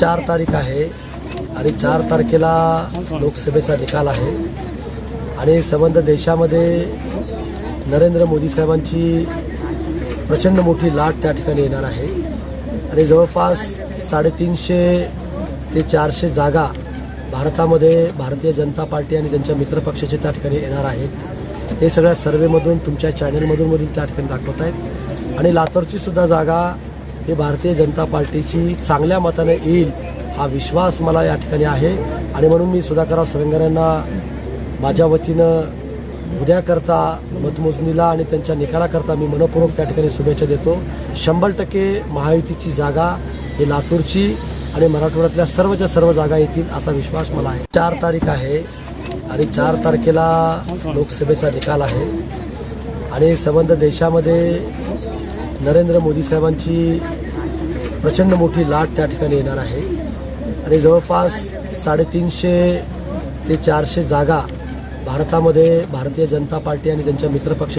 चार तारीख आहे आणि चार तारखेला लोकसभेचा निकाल आहे. आणि संबंध देशामध्ये नरेंद्र मोदी साहेबांची प्रचंड मोठी लाट त्या ठिकाणी येणार आहे. आणि जवळपास साडेतीनशे ते चारशे जागा भारतामध्ये भारतीय जनता पार्टी आणि त्यांच्या मित्रपक्षाचे त्या ठिकाणी येणार आहेत. हे सगळ्या सर्वेमधून तुमच्या चॅनलमधून मधून त्या ठिकाणी दाखवत आहेत. आणि लातूरची सुद्धा जागा हे भारतीय जनता पार्टीची चांगल्या मताने येईल हा विश्वास मला या ठिकाणी आहे. आणि म्हणून मी सुधाकरराव सरंगर यांना माझ्या वतीनं उद्याकरता मतमोजणीला आणि त्यांच्या निकालाकरता मी मनपूर्वक त्या ठिकाणी शुभेच्छा देतो. शंभर टक्के महायुतीची जागा ही लातूरची आणि मराठवाड्यातल्या सर्वच्या सर्व जागा येतील असा विश्वास मला आहे. चार तारीख आहे आणि चार तारखेला लोकसभेचा निकाल आहे. आणि संबंध देशामध्ये नरेंद्र मोदी साहेबांची प्रचंड मोठी लाट त्या ठिकाणी येणार आहे. आणि जवळपास साडेतीनशे ते चारशे जागा भारतामध्ये भारतीय जनता पार्टी आणि त्यांच्या मित्रपक्ष